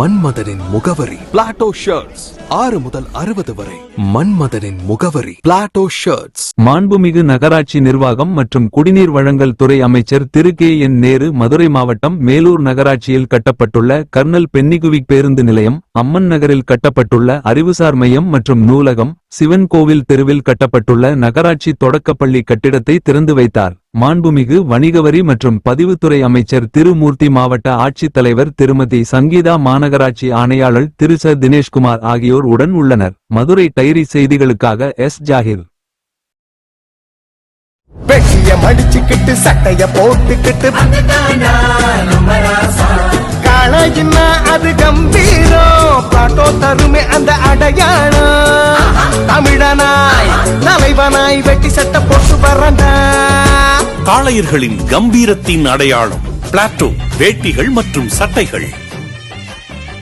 மன்மதனின் முகவரி. Plato shirts ஆறு முதல் அறுபது வரை. மன்மதனின் முகவரி. பிளாட்டோ ஷர்ட்ஸ் மாண்புமிகு நகராட்சி நிர்வாகம் மற்றும் குடிநீர் வழங்கல் துறை அமைச்சர் திரு கே என் நேரு மதுரை மாவட்டம் மேலூர் நகராட்சியில் கட்டப்பட்டுள்ள கர்னல் பென்னிகுவிக் பேருந்து நிலையம் அம்மன் நகரில் கட்டப்பட்டுள்ள அறிவுசார் மையம் மற்றும் நூலகம் சிவன் கோவில் தெருவில் கட்டப்பட்டுள்ள நகராட்சி தொடக்கப்பள்ளி கட்டிடத்தை திறந்து வைத்தார். மாண்புமிகு வணிகவரி மற்றும் பதிவுத்துறை அமைச்சர் திருமூர்த்தி மாவட்ட ஆட்சித்தலைவர் திருமதி சங்கீதா மாநகராட்சி ஆணையாளர் திரு ச தினேஷ்குமார் ஆகியோர் உடன் உள்ளனர். மதுரை டைரி செய்திகளுக்காக எஸ். ஜாகிர். வெட்டிய சட்டைய போட்டுக்கிட்டு. அது கம்பீரம். பாட்டோ தருமே அந்த அடையாளம். தமிழனாய் தலைவனாய் வெட்டி சட்டை போட்டு வரண்டா காளையர்களின் கம்பீரத்தின் அடையாளம் பிளாட்டோ வேட்டிகள் மற்றும் சட்டைகள்.